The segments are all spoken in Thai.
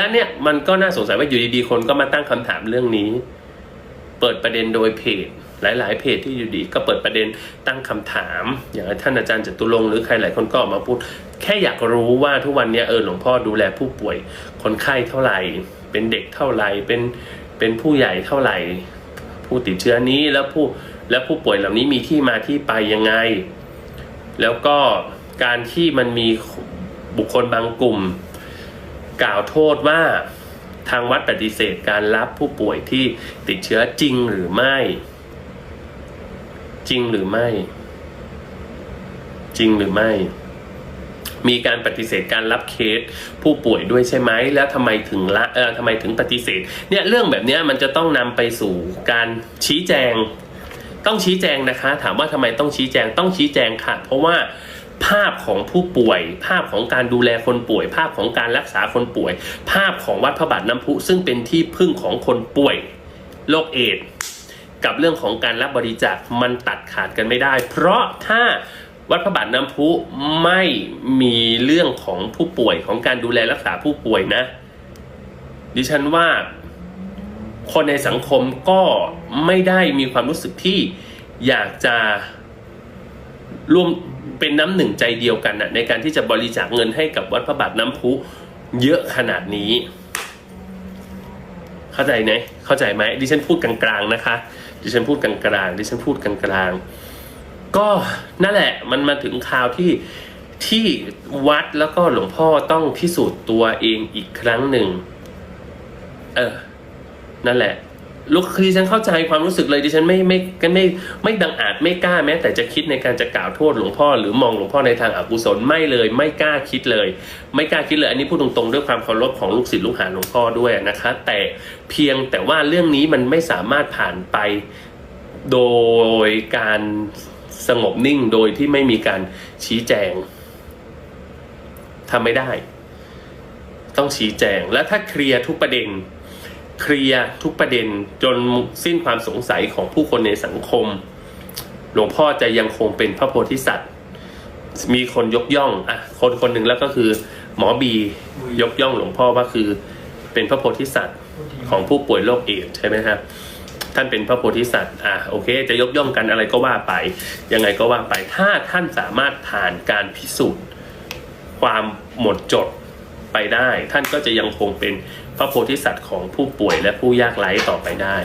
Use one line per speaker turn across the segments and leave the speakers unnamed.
และเนี่ยมันก็น่าสงสัยว่าอยู่ดีๆ คนก็มาตั้งคำถามเรื่องนี้ เปิดประเด็นโดยเพจ หลายๆ เพจที่อยู่ดีก็เปิดประเด็นตั้งคำถาม อย่างท่านอาจารย์จตุรงหรือใครหลายคนก็ออกมาพูด แค่อยากรู้ว่าทุกวันนี้เออหลวงพ่อดูแลผู้ป่วย คนไข้เท่าไหร่ เป็นเด็กเท่าไหร่เป็นเป็นผู้ใหญ่เท่าไหร่ ผู้ติดเชื้อนี้แล้วผู้แล้วผู้ป่วยเหล่านี้มีที่มาที่ไปยังไง แล้วก็การที่มันมีบุคคลบางกลุ่ม กล่าวโทษว่าทางวัดปฏิเสธการรับผู้ป่วยที่ติดเชื้อจริงหรือไม่ จริงหรือไม่ จริงหรือไม่ มีการปฏิเสธการรับเคสผู้ป่วยด้วยใช่ไหมแล้วทำไมถึงละเออทำไมถึงปฏิเสธ เนี่ยเรื่องแบบนี้มันจะต้องนำไปสู่การชี้แจง ต้องชี้แจงนะคะ ถามว่าทำไมต้องชี้แจงต้องชี้แจงค่ะ เพราะว่า ภาพของผู้ป่วย ภาพของการดูแลคนป่วย ภาพของการรักษาคนป่วย ภาพของวัดพระบาทน้ำพุซึ่งเป็นที่พึ่งของคนป่วยโรคเอดส์กับเรื่องของการรับบริจาคมันตัดขาดกันไม่ได้ เพราะถ้าวัดพระบาทน้ำพุไม่มีเรื่องของผู้ป่วยของการดูแลรักษาผู้ป่วยนะ ดิฉันว่าคนในสังคมก็ไม่ได้มีความรู้สึกที่อยากจะร่วม เป็นน้ำหนึ่งใจเดียวกันนะในการที่จะบริจาคเงินให้กับวัดพระบาทน้ำพุเยอะขนาดนี้ เข้าใจไหมเข้าใจไหมดิฉันพูดกลางๆนะคะดิฉันพูดกลางๆดิฉันพูดกลางๆก็นั่นแหละมันมาถึงคราวที่ที่วัดแล้วก็หลวงพ่อต้องพิสูจน์ตัวเองอีกครั้งหนึ่ง เออ นั่นแหละ ลูกคือดิฉันเข้าใจความรู้สึกเลยดิฉันไม่ไม่ไม่ไม่ไม่ดังอาจไม่กล้าแม้ แต่จะคิดในการจะกล่าวโทษหลวงพ่อ หรือมองหลวงพ่อในทางอกุศลไม่เลย ไม่กล้าคิดเลย ไม่กล้าคิดเลย อันนี้พูดตรงๆ ด้วยความเคารพของลูกศิษย์ลูกหาหลวงพ่อด้วยนะคะ แต่เพียงแต่ว่าเรื่องนี้มันไม่สามารถผ่านไปโดยการสงบนิ่งโดยที่ไม่มีการชี้แจงทำไม่ได้ ต้องชี้แจงและถ้าเคลียร์ทุกประเด็น เคลียร์ทุกประเด็นจนสิ้นความสงสัยของผู้คนในสังคม หลวงพ่อจะยังคงเป็นพระโพธิสัตว์ มีคนยกย่องอะคนคนหนึ่งแล้วก็คือ หมอบียกย่องหลวงพ่อว่าคือเป็นพระโพธิสัตว์ของผู้ป่วยโรคเอดส์ใช่ไหมครับท่านเป็นพระโพธิสัตว์ อะโอเค จะยกย่องกันอะไรก็ว่าไป ยังไงก็ว่าไป ถ้าท่านสามารถผ่านการพิสูจน์ ความหมดจดไปได้ ท่านก็จะยังคงเป็น ระโพธิสัตว์ของผู้ป่วยและผู้ยากไร้ต่อไปได้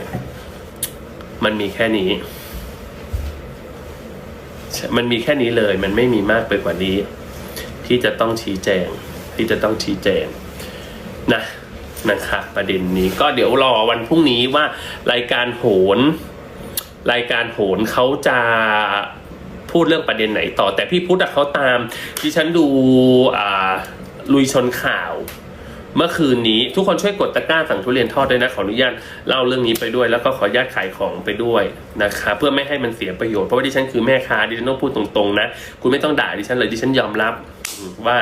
มันมีแค่นี้ มันมีแค่นี้เลย มันไม่มีมากไปกว่านี้ ที่จะต้องชี้แจง ที่จะต้องชี้แจง นะนะคะประเด็นนี้ก็เดี๋ยวรอวันพรุ่งนี้ว่ารายการโหน รายการโหนเขาจะพูดเรื่องประเด็นไหนต่อ แต่พี่พุทธเขาตามที่ฉันดูลุยชนข่าว เมื่อคืนนี้ทุกคนช่วยกดตะกร้าสั่งทุเรียนทอดด้วยนะขออนุญาตเล่าเรื่องนี้ไปด้วย แล้วก็ขออนุญาตขายของไปด้วยนะคะเพื่อไม่ให้มันเสียประโยชน์เพราะว่าดิฉันคือแม่ค้าดิฉันต้องพูดตรงๆนะคุณไม่ต้องด่าดิฉันเลยดิฉันยอมรับว่า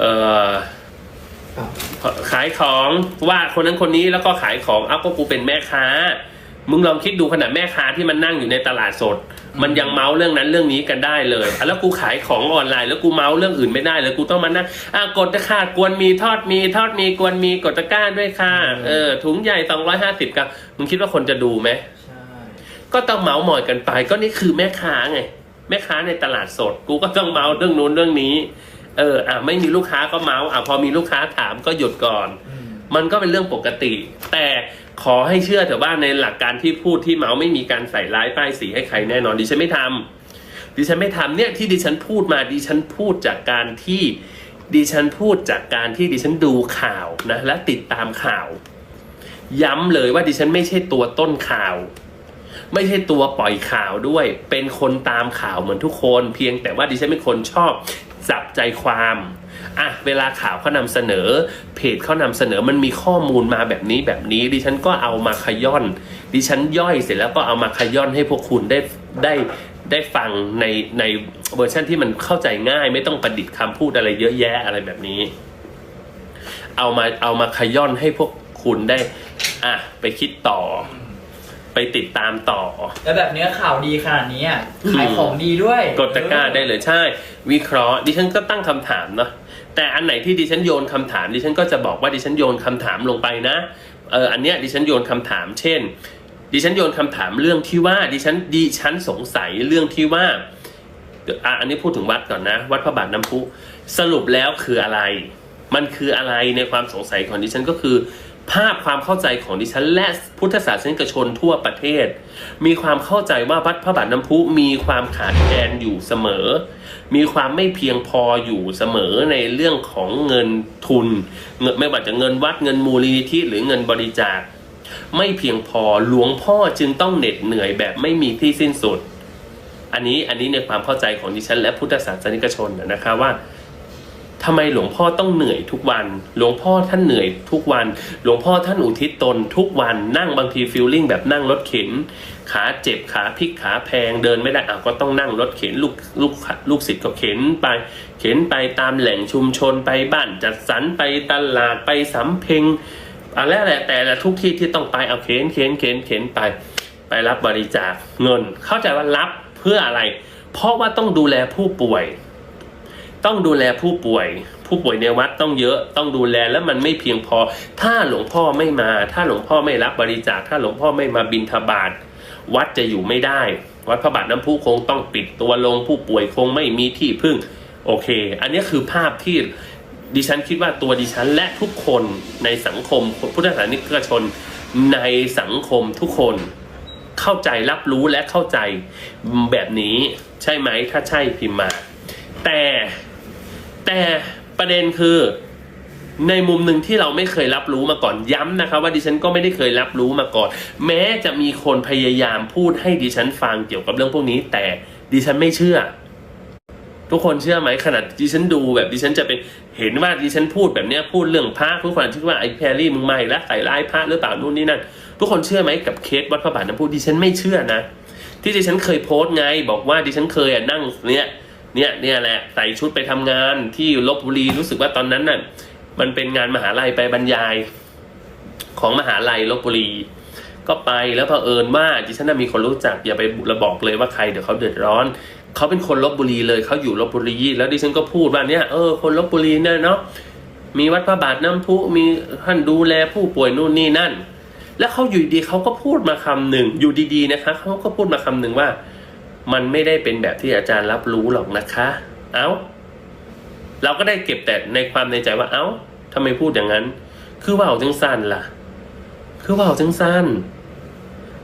เออขายของว่าคนนั้นคนนี้แล้วก็ขายของเอ้าก็กูเป็นแม่ค้า มึงลองคิดดูขนาดแม่ค้าที่มันนั่งอยู่ในตลาดสด มันยังเมาเรื่องนั้นเรื่องนี้กันได้เลยอะแล้วกูขายของออนไลน์ แล้วกูเมาเรื่องอื่นไม่ได้เลยกูต้องมานั่งอะกดตะค่ากวนมีทอดมีทอดมีกวนมีกดตะกร้าด้วยค่ะเออถุงใหญ่สองร้อยห้าสิบกับมึงคิดว่าคนจะดูไหม
ใช่
ก็ต้องเมาหมอยกันไป ก็นี่คือแม่ค้าไงแม่ค้าในตลาดสด กูก็ต้องเมาเรื่องนู้นเรื่องนี้ เอออะไม่มีลูกค้าก็เมาอะพอมีลูกค้าถามก็หยุดก่อน
อืม
มันก็เป็นเรื่องปกติ แต่ ขอให้เชื่อเถอะว่าในหลักการที่พูดที่เมาไม่มีการใส่ร้ายป้ายสีให้ใครแน่นอนดิฉันไม่ทำดิฉันไม่ทำเนี่ยที่ดิฉันพูดมาดิฉันพูดจากการที่ดิฉันพูดจากการที่ดิฉันดูข่าวนะและติดตามข่าว ย้ำเลยว่าดิฉันไม่ใช่ตัวต้นข่าว ไม่ใช่ตัวปล่อยข่าวด้วย เป็นคนตามข่าวเหมือนทุกคน เพียงแต่ว่าดิฉันเป็นคนชอบ จับใจความอะเวลาข่าวเขานำเสนอ เพจเขานำเสนอมันมีข้อมูลมาแบบนี้แบบนี้ ดิฉันก็เอามาขย่อน ดิฉันย่อยเสร็จแล้วก็เอามาขย่อนให้พวกคุณได้ได้ได้ฟังในในเวอร์ชันที่มันเข้าใจง่าย ไม่ต้องประดิษฐ์คำพูดอะไรเยอะแยะอะไรแบบนี้ เอามาเอามาขย่อนให้พวกคุณได้อะไปคิดต่อ ไปติดตามต่อ
แล้วแบบเนี้ยข่าวดีขนาดนี้อะ
อืม
ขายของดีด้วย
กดตะกร้าได้เลยใช่ วิเคราะห์ดิฉันก็ตั้งคำถามเนาะแต่อันไหนที่ดิฉันโยนคำถามดิฉันก็จะบอกว่าดิฉันโยนคำถามลงไปนะเอออันเนี้ยดิฉันโยนคำถาม เช่น ดิฉันโยนคำถามเรื่องที่ว่าดิฉันดิฉันสงสัยเรื่องที่ว่าเดี๋ยวอะอันนี้พูดถึงวัดก่อนนะ วัดพระบาทน้ำพุสรุปแล้วคืออะไร มันคืออะไรในความสงสัยของดิฉันก็คือ ภาพความเข้าใจของดิฉันและพุทธศาสนิกชนทั่วประเทศ มีความเข้าใจว่าวัดพระบาทน้ำพุมีความขาดแคลนอยู่เสมอ มีความไม่เพียงพออยู่เสมอในเรื่องของเงินทุนเงินไม่ว่าจะเงินวัดเงินมูลนิธิหรือเงินบริจาค ไม่เพียงพอหลวงพ่อจึงต้องเหน็ดเหนื่อยแบบไม่มีที่สิ้นสุด อันนี้อันนี้ในความเข้าใจของดิฉันและพุทธศาสนิกชนนะนะคะว่า ทำไมหลวงพ่อต้องเหนื่อยทุกวัน หลวงพ่อท่านเหนื่อยทุกวัน หลวงพ่อท่านอุทิศตนทุกวันนั่งบางทีฟิลลิ่งแบบนั่งรถเข็น ขาเจ็บขาพลิกขาแพงเดินไม่ได้อะก็ต้องนั่งรถเข็นลูกลูกลูกศิษย์ก็เข็นไปเข็นไปตามแหล่งชุมชนไปบ้านจัดสรรไปตลาดไปสำเพ็งอะไรแหละแต่ละทุกที่ที่ต้องไปเอาเข็นเข็นเข็นเข็นไป ไปรับบริจาคเงิน เข้าใจว่ารับเพื่ออะไร เพราะว่าต้องดูแลผู้ป่วย ต้องดูแลผู้ป่วย ผู้ป่วยในวัดต้องเยอะต้องดูแลแล้วมันไม่เพียงพอ ถ้าหลวงพ่อไม่มา ถ้าหลวงพ่อไม่รับบริจาคถ้าหลวงพ่อไม่มาบิณฑบาตวัดจะอยู่ไม่ได้ วัดพระบาทน้ำพุคงต้องปิดตัวลงผู้ป่วยคงไม่มีที่พึ่ง โอเค อันนี้คือภาพที่ดิฉันคิดว่าตัวดิฉันและทุกคนในสังคมพุทธศาสนิกชนในสังคมทุกคนเข้าใจรับรู้และเข้าใจแบบนี้ใช่ไหมถ้าใช่พิมพ์มา แต่ แต่ประเด็นคือในมุมหนึ่งที่เราไม่เคยรับรู้มาก่อนย้ำนะครับว่าดิฉันก็ไม่ได้เคยรับรู้มาก่อน แม้จะมีคนพยายามพูดให้ดิฉันฟังเกี่ยวกับเรื่องพวกนี้ แต่ดิฉันไม่เชื่อ ทุกคนเชื่อไหมขนาดดิฉันดูแบบดิฉันจะเป็นเห็นว่าดิฉันพูดแบบเนี้ยพูดเรื่องพระทุกคนคิดว่าไอ้แพรรี่มึงมาอีกแล้วใส่ร้ายพระหรือเปล่านู่นนี่นั่นทุกคนเชื่อไหมกับเคสวัดพระบาทน้ำพุดิฉันไม่เชื่อนะ ที่ดิฉันเคยโพสต์ไงบอกว่าดิฉันเคยนั่งเนี้ย เนี่ยเนี่ยแหละใส่ชุดไปทำงานที่ลบบุรีรู้สึกว่าตอนนั้นน่ะมันเป็นงานมหาลัยไปบรรยายของมหาลัยลบบุรี ก็ไปแล้วเผอิญว่าดิฉันน่ะมีคนรู้จักอย่าไประบอกเลยว่าใครเดี๋ยวเขาเดือดร้อนเขาเป็นคนลบบุรีเลยเขาอยู่ลบบุรีแล้วดิฉันก็พูดว่าเนี่ยเออคนลบบุรีเนี่ยเนาะมีวัดพระบาทน้ำพุมีท่านดูแลผู้ป่วยนู่นนี่นั่น แล้วเขาอยู่ดีเขาก็พูดมาคำหนึ่งอยู่ดีๆนะคะเขาก็พูดมาคำหนึ่งว่า มันไม่ได้เป็นแบบที่อาจารย์รับรู้หรอกนะคะ เอ้า เราก็ได้เก็บแต่ในความในใจว่า เอ้าทำไมพูดอย่างนั้น คือว่าวจังสั้นล่ะ คือว่าวจังสั้น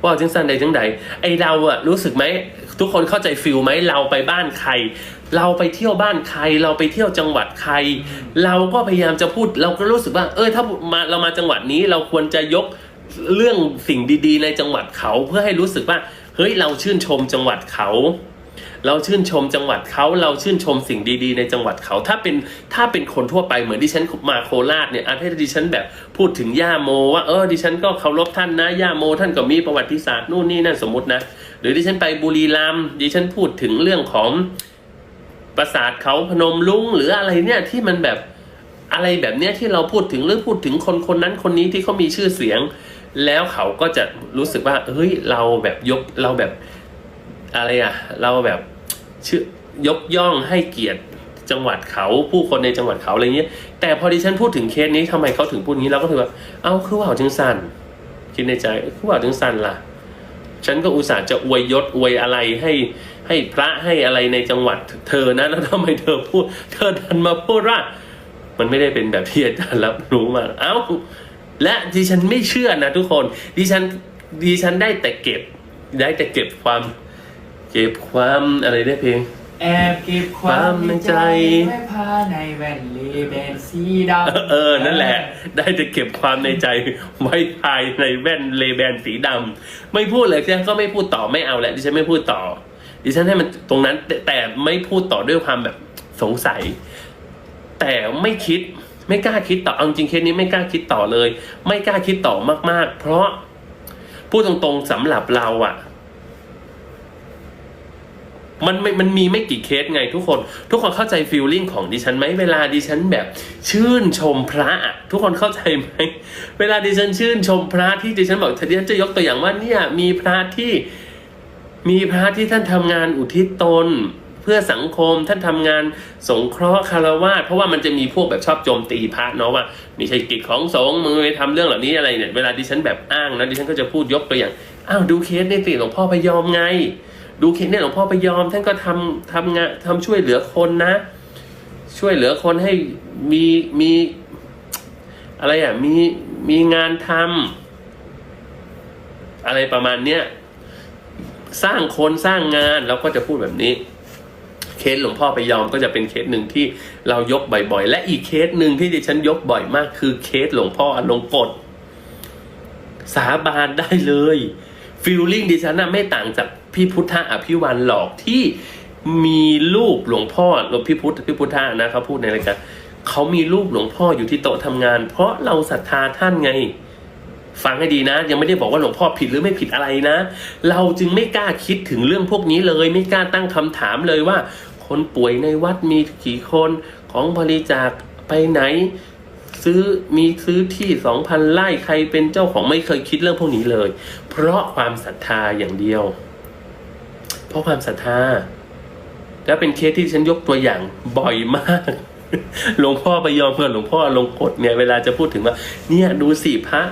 ว่าจังสั้นใดจังใด ไอเราอะรู้สึกไหม ทุกคนเข้าใจฟิลไหม เราไปบ้านใคร เราไปเที่ยวบ้านใคร เราไปเที่ยวจังหวัดใคร เราก็พยายามจะพูด เราก็รู้สึกว่า เออ ถ้ามาเรามาจังหวัดนี้ เราควรจะยกเรื่องสิ่งดี ๆ ในจังหวัดเขาเพื่อให้รู้สึกว่า เฮ้ยเราชื่นชมจังหวัดเขา เราชื่นชมจังหวัดเขาเราชื่นชมสิ่งดีๆ ในจังหวัดเขา ถ้าเป็นถ้าเป็นคนทั่วไปเหมือนดิฉันมาโคราชเนี่ยอะถ้าดิฉันแบบพูดถึงย่าโม ว่าเออดิฉันก็เคารพท่านนะย่าโม ท่านก็มีประวัติศาสตร์นู่นนี่นั่นสมมตินะ หรือดิฉันไปบุรีรัมย์ดิฉันพูดถึงเรื่องของปราสาทเขาพนมลุงหรืออะไรเนี่ยที่มันแบบอะไรแบบเนี้ยที่เราพูดถึงหรือพูดถึงคนคนนั้นคนนี้ที่เขามีชื่อเสียง แล้วเขาก็จะรู้สึกว่า เฮ้ย เราแบบยก เราแบบอะไรอะเราแบบชื่อยกย่องให้เกียรติจังหวัดเขาผู้คนในจังหวัดเขาอะไรเงี้ย แต่พอดิฉันพูดถึงเคสนี้ทำไมเขาถึงพูดงี้เราก็ถือว่า เอ้าคือว่าจึงสันคิดในใจคือว่าจึงสันล่ะ ฉันก็อุตส่าห์จะอวยยศอวยอะไรให้ให้พระให้อะไรในจังหวัดเธอนะ แล้วทำไมเธอพูด เธอดันมาพูดว่า มันไม่ได้เป็นแบบที่อาจารย์รับรู้มา เอ้า และดิฉันไม่เชื่อนะทุกคน ดิฉันดิฉันได้แต่เก็บ ได้แต่เก็บความ เก็บความอะไรได้เพลง
แอบเก็บความในใจไว้พาในแว่นเลแบนสีดำ
เออ นั่นแหละ ได้จะเก็บความในใจไว้ภายในแว่นเลแบนสีดำไม่พูดเลยดิฉันก็ไม่พูดต่อไม่เอาแล้วดิฉันไม่พูดต่อ ดิฉันให้มันตรงนั้นแต่แต่ไม่พูดต่อด้วยความแบบสงสัย แต่ไม่คิด ไม่กล้าคิดต่อเอาจริงเคสนี้ไม่กล้าคิดต่อเลย ไม่กล้าคิดต่อมาก ๆ เพราะพูดตรงๆสำหรับเราอะมันไม่มันมีไม่กี่เคสไงทุกคน ทุกคนเข้าใจฟีลลิ่งของดิฉันไหมเวลาดิฉันแบบชื่นชมพระอะทุกคนเข้าใจไหมเวลาดิฉันชื่นชมพระที่ดิฉันบอกดิฉันจะยกตัวอย่างว่าเนี่ย มีพระที่ มีพระที่ท่านทำงานอุทิศตน เพื่อสังคมท่านทำงานสงเคราะห์คารวะเพราะว่ามันจะมีพวกแบบชอบโจมตีพระเนาะว่าไม่ใช่กิจของสงฆ์มึงไปทำเรื่องเหล่านี้อะไรเนี่ยเวลาดิฉันแบบอ้างนะดิฉันก็จะพูดยกตัวอย่างอ้าวดูเคสนี่สิหลวงพ่อพยอมไง ดูเคสเนี่ยหลวงพ่อพยอม ท่านก็ทำทำงานทำช่วยเหลือคนนะ ช่วยเหลือคนให้มีมี อะไรอะมีมีงานทำอะไรประมาณเนี้ยสร้างคนสร้างงานเราก็จะพูดแบบนี้ เคสหลวงพ่อไปยอมก็จะเป็นเคสหนึ่งที่เรายกบ่อยๆ และอีกเคสหนึ่งที่ดิฉันยกบ่อยมาก คือเคสหลวงพ่ออลงกฎสาบานได้เลยฟีลลิ่งดิฉันน่ะไม่ต่างจากพี่พุทธะอภิวันหรอกที่มีรูปหลวงพ่อหลวงพี่พุทธพี่พุทธะนะเขาพูดในรายการเขามีรูปหลวงพ่ออยู่ที่โต๊ะทำงาน เพราะเราศรัทธาท่านไง ฟังให้ดีนะ ยังไม่ได้บอกว่าหลวงพ่อผิดหรือไม่ผิดอะไรนะ เราจึงไม่กล้าคิดถึงเรื่องพวกนี้เลย ไม่กล้าตั้งคำถามเลยว่า คนป่วยในวัดมีกี่คนของบริจาคไปไหน ซื้อมีซื้อที่สองพันไร่ใครเป็นเจ้าของไม่เคยคิดเรื่องพวกนี้เลย เพราะความศรัทธาอย่างเดียว เพราะความศรัทธาแล้วเป็นเคสที่ฉันยกตัวอย่างบ่อยมากหลวงพ่อไปยอมเพื่อนหลวงพ่อลงกฎเนี่ยเวลาจะพูดถึงว่า เนี่ยดูสิพระ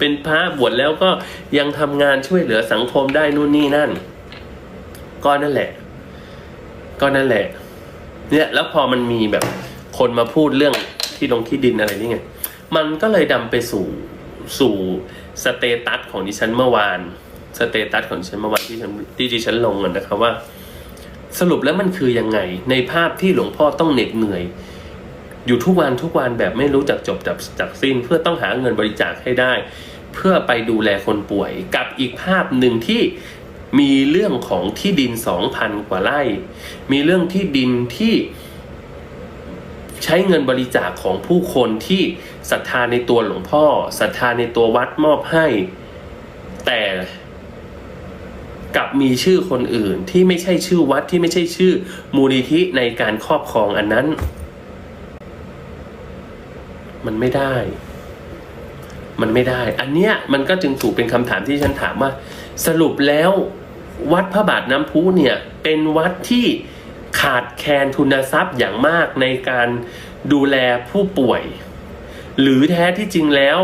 เป็นพระบวชแล้วก็ยังทำงานช่วยเหลือสังคมได้นู่นนี่นั่น ก็นั่นแหละ ก็นั่นแหละ เนี่ย แล้วพอมันมีแบบคนมาพูดเรื่องที่ลงที่ดินอะไรนี่ไง มันก็เลยดำไปสู่สู่สเตตัสของดิฉันเมื่อวาน สเตตัสของดิฉันเมื่อวานที่ฉันที่ดิฉันลงกันนะครับว่า สรุปแล้วมันคือยังไง ในภาพที่หลวงพ่อต้องเหน็ดเหนื่อย อยู่ทุกวันทุกวันแบบไม่รู้จักจบจากจากสิ้น เพื่อต้องหาเงินบริจาคให้ได้ เพื่อไปดูแลคนป่วย กับอีกภาพหนึ่งที่มีเรื่องของที่ดินสองพันกว่าไร่ มีเรื่องที่ดินที่ใช้เงินบริจาคของผู้คนที่ศรัทธาในตัวหลวงพ่อศรัทธาในตัววัดมอบให้ แต่กับมีชื่อคนอื่นที่ไม่ใช่ชื่อวัดที่ไม่ใช่ชื่อมูลนิธิในการครอบครองอันนั้น มันไม่ได้ มันไม่ได้ อันเนี้ยมันก็จึงถูกเป็นคำถามที่ฉันถามว่า สรุปแล้ววัดพระบาทน้ำพุเนี่ยเป็นวัดที่ขาดแคลนทุนทรัพย์อย่างมากในการดูแลผู้ป่วย หรือแท้ที่จริงแล้ว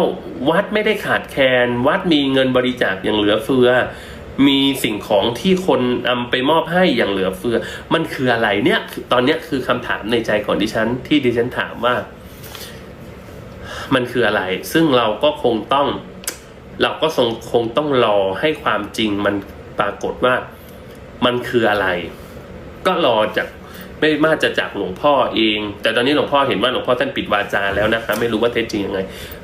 วัดไม่ได้ขาดแคลนวัดมีเงินบริจาคอย่างเหลือเฟือ มีสิ่งของที่คนนำไปมอบให้อย่างเหลือเฟือ มันคืออะไรเนี่ย ตอนนี้คือคำถามในใจของดิฉันที่ดิฉันถามว่า มันคืออะไร ซึ่งเราก็คงต้อง เราก็คงคงต้องรอให้ความจริงมันปรากฏว่ามันคืออะไร ก็รอจากไม่มาจะจากหลวงพ่อเอง แต่ตอนนี้หลวงพ่อเห็นว่าหลวงพ่อท่านปิดวาจาแล้วนะคะ ไม่รู้ว่าเท็จจริงยังไง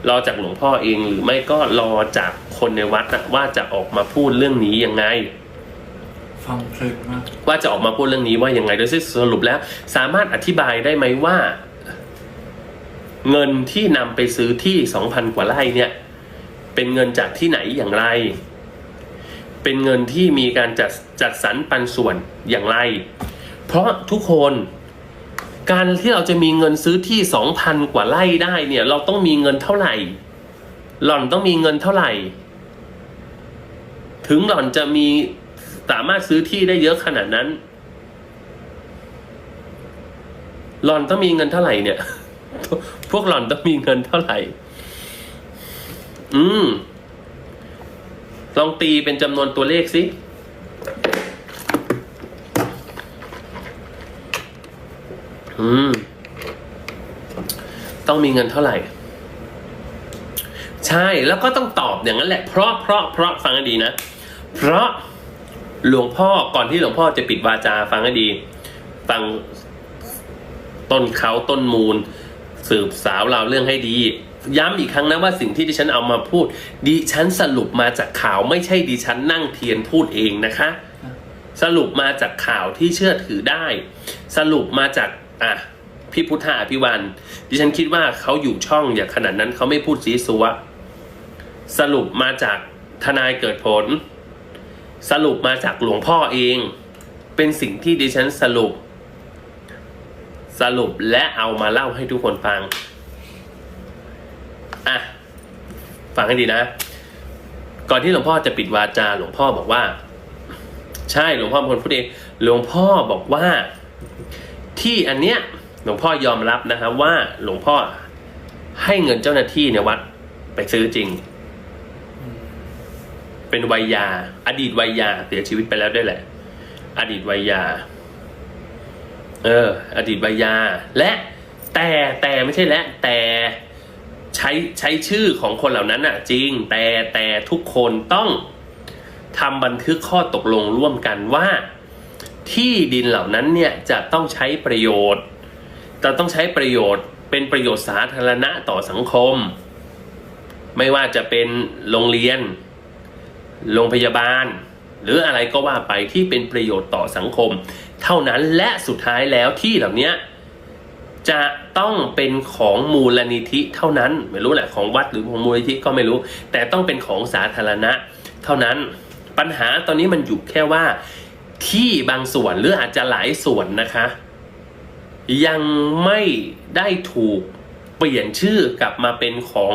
รอจากหลวงพ่อเองหรือไม่ก็รอจากคนในวัดน่ะว่าจะออกมาพูดเรื่องนี้ยังไง
ฟังเพลินมาก
ว่าจะออกมาพูดเรื่องนี้ว่ายังไงโดยสรุปแล้ว สามารถอธิบายได้ไหมว่า เงินที่นำไปซื้อที่สองพันกว่าไร่เนี่ย เป็นเงินจากที่ไหนอย่างไร เป็นเงินที่มีการจัดจัดสรรปันส่วนอย่างไร เพราะทุกคนการที่เราจะมีเงินซื้อที่สองพันกว่าไร่ได้เนี่ย เราต้องมีเงินเท่าไหร่ หล่อนต้องมีเงินเท่าไหร่ ถึงหล่อนจะมีสามารถซื้อที่ได้เยอะขนาดนั้น หล่อนต้องมีเงินเท่าไหร่เนี่ย พวกหล่อนต้องมีเงินเท่าไหร่ อืม ลองตีเป็นจำนวนตัวเลขสิอืม ต้องมีเงินเท่าไหร่ ใช่แล้วก็ต้องตอบอย่างนั้นแหละ เพราะเพราะเพราะฟังให้ดีนะ เพราะหลวงพ่อก่อนที่หลวงพ่อจะปิดวาจาฟังให้ดี ฟังต้นเขาต้นมูล สืบสาวเราวเรื่องให้ดี ย้ำอีกครั้งนะว่าสิ่งที่ดิฉันเอามาพูด ดิฉันสรุปมาจากข่าวไม่ใช่ดิฉันนั่งเทียนพูดเองนะคะ สรุปมาจากข่าวที่เชื่อถือได้ สรุปมาจากอะพี่พุทธาอภิวัน ดิฉันคิดว่าเขาอยู่ช่องอย่างขนาดนั้นเขาไม่พูดสีสัวสรุปมาจากทนายเกิดผล สรุปมาจากหลวงพ่อเอง เป็นสิ่งที่ดิฉันสรุป สรุปและเอามาเล่าให้ทุกคนฟัง อะ ฟังให้ดีนะ ก่อนที่หลวงพ่อจะปิดวาจา หลวงพ่อบอกว่า ใช่หลวงพ่อเป็นคนพูดเอง หลวงพ่อบอกว่า ที่อันเนี้ย หลวงพ่อยอมรับนะครับว่าหลวงพ่อให้เงินเจ้าหน้าที่ในวัด ไปซื้อจริง เป็นวัยยา อดีตวัยยาเสียชีวิตไปแล้วด้วยแหละ อดีตวัยยา เออ อดีตวัยา และแต่แต่ไม่ใช่และ แต่ใช้ใช้ชื่อของคนเหล่านั้นน่ะจริง แต่แต่ทุกคนต้องทำบันทึกข้อตกลงร่วมกันว่า ที่ดินเหล่านั้นเนี่ยจะต้องใช้ประโยชน์จะต้องใช้ประโยชน์ เป็นประโยชน์สาธารณะต่อสังคม ไม่ว่าจะเป็นโรงเรียน โรงพยาบาล หรืออะไรก็ว่าไปที่เป็นประโยชน์ต่อสังคม เท่านั้นและสุดท้ายแล้วที่เหล่านี้จะต้องเป็นของมูลนิธิเท่านั้น ไม่รู้แหละของวัดหรือของมูลนิธิก็ไม่รู้ แต่ต้องเป็นของสาธารณะ เท่านั้นปัญหาตอนนี้มันอยู่แค่ว่าที่บางส่วนหรืออาจจะหลายส่วนนะคะ ยังไม่ได้ถูกเปลี่ยนชื่อกลับมาเป็นของ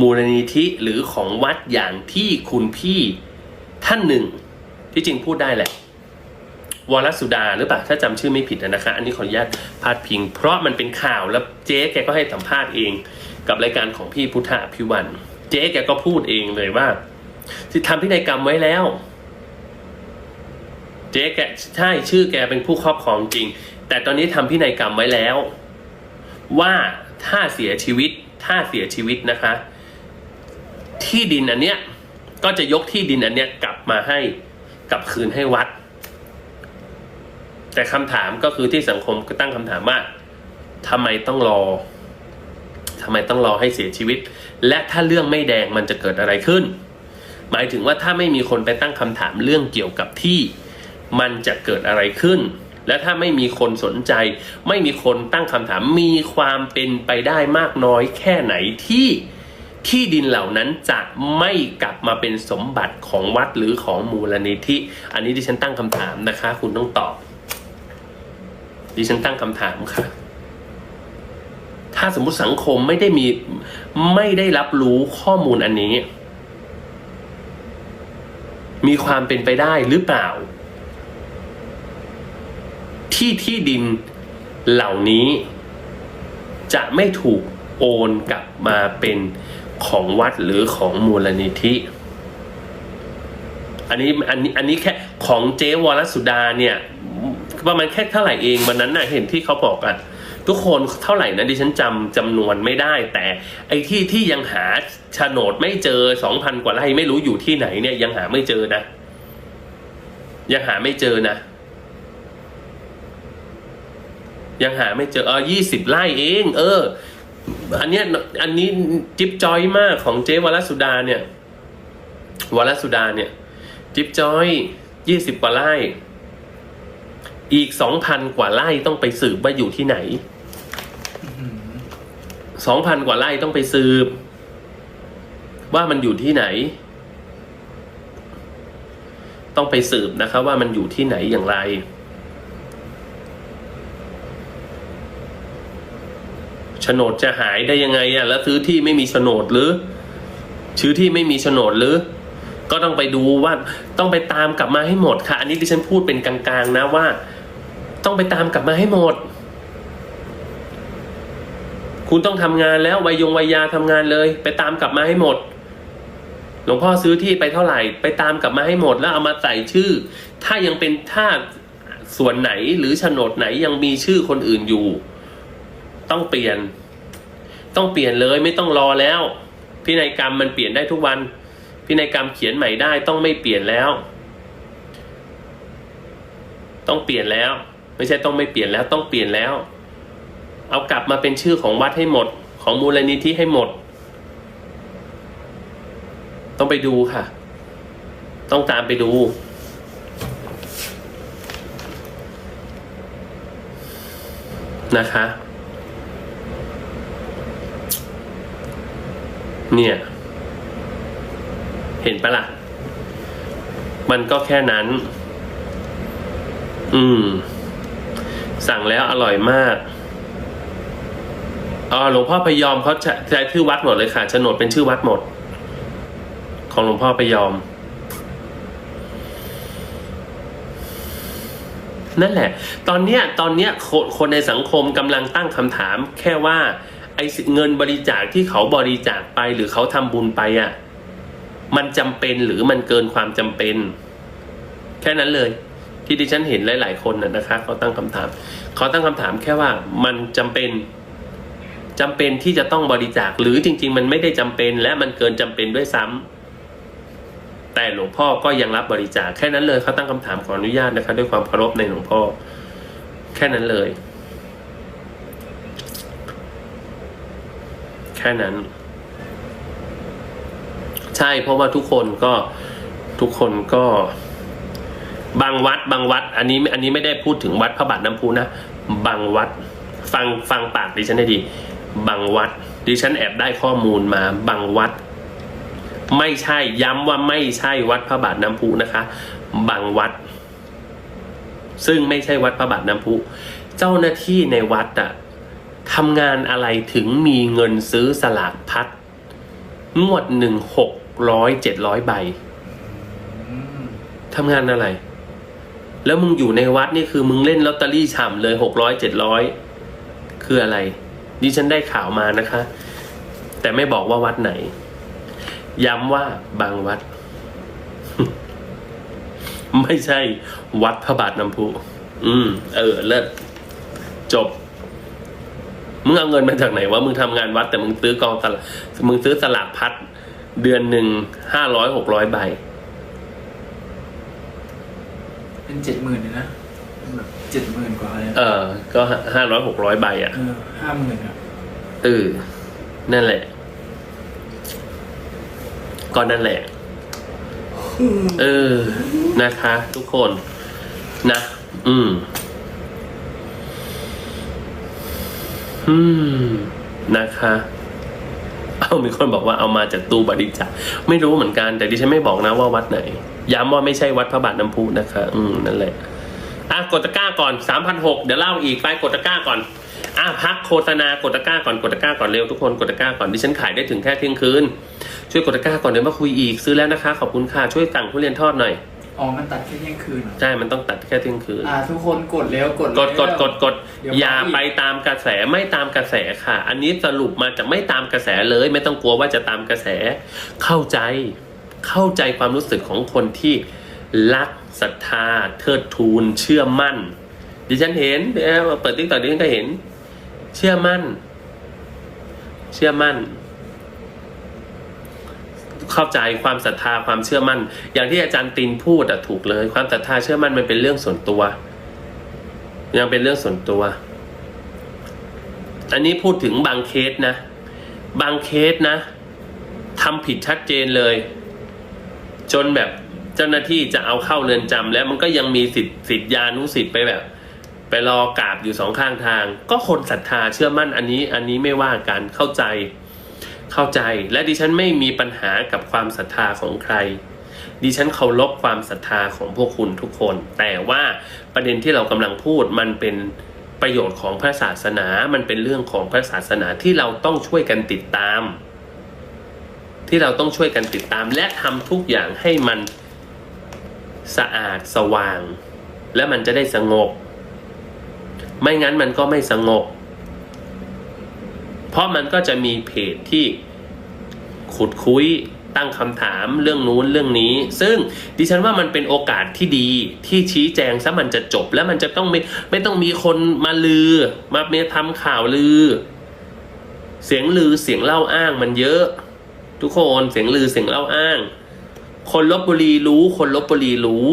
มูลนิธิหรือของวัดอย่างที่คุณพี่ท่านหนึ่ง ที่จริงพูดได้แหละ วรสุดาหรือเปล่าถ้าจำชื่อไม่ผิดนะคะ อันนี้ขออนุญาตพาดพิง เพราะมันเป็นข่าวแล้วเจ๊แกก็ให้สัมภาษณ์เอง กับรายการของพี่พุทธอภิวันเจ๊แกก็พูดเองเลยว่า ที่ทำพินัยกรรมไว้แล้ว เจ๊แกใช่ชื่อแกเป็นผู้ครอบครองจริง แต่ตอนนี้ทำพินัยกรรมไว้แล้ว ว่าถ้าเสียชีวิตถ้าเสียชีวิตนะคะ ที่ดินอันเนี้ยก็จะยกที่ดินอันเนี้ยกลับมาให้กลับคืนให้วัด แต่คำถามก็คือที่สังคมก็ตั้งคำถามว่าทำไมต้องรอทำไมต้องรอให้เสียชีวิต และถ้าเรื่องไม่แดงมันจะเกิดอะไรขึ้น หมายถึงว่าถ้าไม่มีคนไปตั้งคำถามเรื่องเกี่ยวกับที่มันจะเกิดอะไรขึ้น และถ้าไม่มีคนสนใจ ไม่มีคนตั้งคำถามมีความเป็นไปได้มากน้อยแค่ไหนที่ที่ดินเหล่านั้นจะไม่กลับมาเป็นสมบัติของวัดหรือของมูลนิธิ อันนี้ดิฉันตั้งคำถามนะคะ คุณต้องตอบ ดิฉันตั้งคำถามค่ะ ถ้าสมมุติสังคมไม่ได้มีไม่ได้รับรู้ข้อมูลอันนี้ มีความเป็นไปได้หรือเปล่า ที่ที่ดินเหล่านี้จะไม่ถูกโอนกลับมาเป็นของวัดหรือของมูลนิธิ อันนี้อันนี้อันนี้แค่ของเจ๊วรสุดาเนี่ย ประมาณแค่เท่าไหร่เองวันนั้นน่ะเห็นที่เขาบอกอะทุกคนเท่าไหร่นะดิฉันจำจำนวนไม่ได้ แต่ไอ้ที่ที่ยังหาโฉนดไม่เจอสองพันกว่าไร่ไม่รู้อยู่ที่ไหนเนี่ยยังหาไม่เจอนะ ยังหาไม่เจอนะ ยังหาไม่เจอเออยี่สิบไร่เอง เออ อันเนี้ยอันนี้จิ๊บจอยมากของเจ๊วรสุดาเนี่ยวรสุดาเนี่ย จิ๊บจอยยี่สิบกว่าไร่ อีกสองพันกว่าไร่ต้องไปสืบว่าอยู่ที่ไหนสองพันกว่าไร่ต้องไปสืบ ว่ามันอยู่ที่ไหน ต้องไปสืบนะครับ ว่ามันอยู่ที่ไหนอย่างไรโฉนดจะหายได้ยังไงอะแล้วซื้อที่ไม่มีโฉนดหรือซื้อที่ไม่มีโฉนดหรือ ก็ต้องไปดูว่าต้องไปตามกลับมาให้หมดค่ะ อันนี้ดิฉันพูดเป็นกลางๆนะว่า ต้องไปตามกลับมาให้หมด คุณต้องทำงานแล้ววัยยงวัยยาทำงานเลย ไปตามกลับมาให้หมด หลวงพ่อซื้อที่ไปเท่าไหร่ ไปตามกลับมาให้หมด แล้วเอามาใส่ชื่อ ถ้ายังเป็นถ้าส่วนไหนหรือโฉนดไหนยังมีชื่อคนอื่นอยู่ ต้องเปลี่ยน ต้องเปลี่ยนเลยไม่ต้องรอแล้ว พินัยกรรมมันเปลี่ยนได้ทุกวัน พินัยกรรมเขียนใหม่ได้ต้องไม่เปลี่ยนแล้ว ต้องเปลี่ยนแล้ว ไม่ใช่ต้องไม่เปลี่ยนแล้วต้องเปลี่ยนแล้ว เอากลับมาเป็นชื่อของวัดให้หมด ของมูลนิธิให้หมด ต้องไปดูค่ะ ต้องตามไปดู นะคะ เนี่ย เห็นปะล่ะ มันก็แค่นั้น อืม สั่งแล้วอร่อยมากอ๋อหลวงพ่อพยอมเขาใช้ใช้ชื่อวัดหมดเลยค่ะโฉนดเป็นชื่อวัดหมด ของหลวงพ่อพยอม นั่นแหละ ตอนเนี้ยตอนเนี้ยคนคนในสังคมกำลังตั้งคำถาม แค่ว่า ไอ้เงินบริจาคที่เขาบริจาคไปหรือเขาทำบุญไปอะ มันจำเป็นหรือมันเกินความจำเป็น แค่นั้นเลย ที่ดิฉันเห็นหลาย ๆ คนนะคะเขาตั้งคำถามเขาตั้งคำถามแค่ว่ามันจำเป็นจำเป็นที่จะต้องบริจาคหรือจริง ๆ มันไม่ได้จำเป็น และมันเกินจำเป็นด้วยซ้ำแต่หลวงพ่อก็ยังรับบริจาคแค่นั้นเลยเขาตั้งคำถามขออนุญาตนะคะ ด้วยความเคารพในหลวงพ่อ แค่นั้นเลย แค่นั้น ใช่เพราะว่าทุกคนก็ทุกคนก็ บางวัดบางวัด อันนี้อันนี้ไม่ได้พูดถึงวัดพระบาทน้ำพุนะ บางวัดฟังฟังปากดิฉันให้ดี บางวัดดิฉันแอบได้ข้อมูลมา บางวัด ไม่ใช่ย้ำว่าไม่ใช่วัดพระบาทน้ำพุนะคะ บางวัด ซึ่งไม่ใช่วัดพระบาทน้ำพุ เจ้าหน้าที่ในวัดอะทำงานอะไรถึงมีเงินซื้อสลากพัดงวดหนึ่งหกร้อยเจ็ดร้อยใบ
อืม
ทำงานอะไร แล้วมึงอยู่ในวัดนี่คือมึงเล่นลอตเตอรี่ฉ่ำเลยหกร้อยเจ็ดร้อยคืออะไร ดิฉันได้ข่าวมานะคะ แต่ไม่บอกว่าวัดไหน ย้ำว่าบางวัด ไม่ใช่ วัดพระบาทน้ำพุอืม เออ เลิศจบ มึงเอาเงินมาจากไหนวะมึงทำงานวัดแต่มึงซื้อกองสลากมึงซื้อสลากพัด เดือนหนึ่งห้าร้อยหกร้อยใบ
เป็นเจ็ดหมื่นเลยนะเป็นแบบเจ็ดหมื่นกว่าเลย
เออ ก็ห้าร้อยหกร้อยใบอะ
เออห้าหมื่นครับ
เออนั่นแหละ ก็นั่นแหละ เออ นะคะ ทุกคนนะ อืม อืม นะคะ เอามีคนบอกว่าเอามาจากตู้บริจาคไม่รู้เหมือนกัน แต่ดิฉันไม่บอกนะว่าวัดไหน ย้ำว่าไม่ใช่วัดพระบาทน้ำพุนะคะ อืมนั่นแหละอะกดตะกร้าก่อนสามพันหกเดี๋ยวเล่าอีกไปกดตะกร้าก่อนอะพักโฆษณากดตะกร้าก่อนกดตะกร้าก่อนเร็วทุกคนกดตะกร้าก่อนดิฉันขายได้ถึงแค่เที่ยงคืน ช่วยกดตะกร้าก่อนเดี๋ยวมาคุยอีกซื้อแล้วนะคะ ขอบคุณค่ะช่วยสั่งทุเรียนทอดหน่อย
อ๋อ มันตัดแค่เที่ยงคืนเหรอ
ใช่ มันต้องตัดแค่เที่ยงคืน
อ่า ทุกคนกดแล้วกด
กดกด
แล้ว
กดกด
เดี๋ยว
อย่า
มาอีก
ไปตามกระแสไม่ตามกระแสค่ะ อันนี้สรุปมาจากไม่ตามกระแสเลย ไม่ต้องกลัวว่าจะตามกระแสเข้าใจ เข้าใจความรู้สึกของคนที่รักศรัทธาเทิดทูน เชื่อมั่น ดิฉันเห็นเปิดติ๊กต็อกดิฉันก็เห็น เชื่อมั่น เชื่อมั่น เข้าใจความศรัทธาความเชื่อมั่น อย่างที่อาจารย์ตินพูดอะถูกเลย ความศรัทธาเชื่อมั่นมันเป็นเรื่องส่วนตัว ยังเป็นเรื่องส่วนตัว อันนี้พูดถึงบางเคสนะ บางเคสนะทำผิดชัดเจนเลย จนแบบเจ้าหน้าที่จะเอาเข้าเรือนจำแล้วมันก็ยังมีสิทธิ์สิทธิยานุสิทธิ์ไปแบบ ไปรอกราบอยู่สองข้างทาง ก็คนศรัทธาเชื่อมั่นอันนี้ อันนี้ไม่ว่ากันเข้าใจเข้าใจ และดิฉันไม่มีปัญหากับความศรัทธาของใคร ดิฉันเคารพความศรัทธาของพวกคุณทุกคน แต่ว่าประเด็นที่เรากำลังพูดมันเป็นประโยชน์ของพระศาสนา มันเป็นเรื่องของพระศาสนาที่เราต้องช่วยกันติดตาม ที่เราต้องช่วยกันติดตาม และทำทุกอย่างให้มันสะอาดสว่าง และมันจะได้สงบ ไม่งั้นมันก็ไม่สงบ เพราะมันก็จะมีเพจที่ขุดคุยตั้งคำถามเรื่องนู้นเรื่องนี้ ซึ่งดิฉันว่ามันเป็นโอกาสที่ดีที่ชี้แจงซะมันจะจบ แล้วมันจะต้องไม่ไม่ต้องมีคนมาลือ มาเมทำข่าวลือ เสียงลือเสียงเล่าอ้างมันเยอะ ทุกคนเสียงลือเสียงเล่าอ้าง คนลบบุรีรู้ คนลบบุรีรู้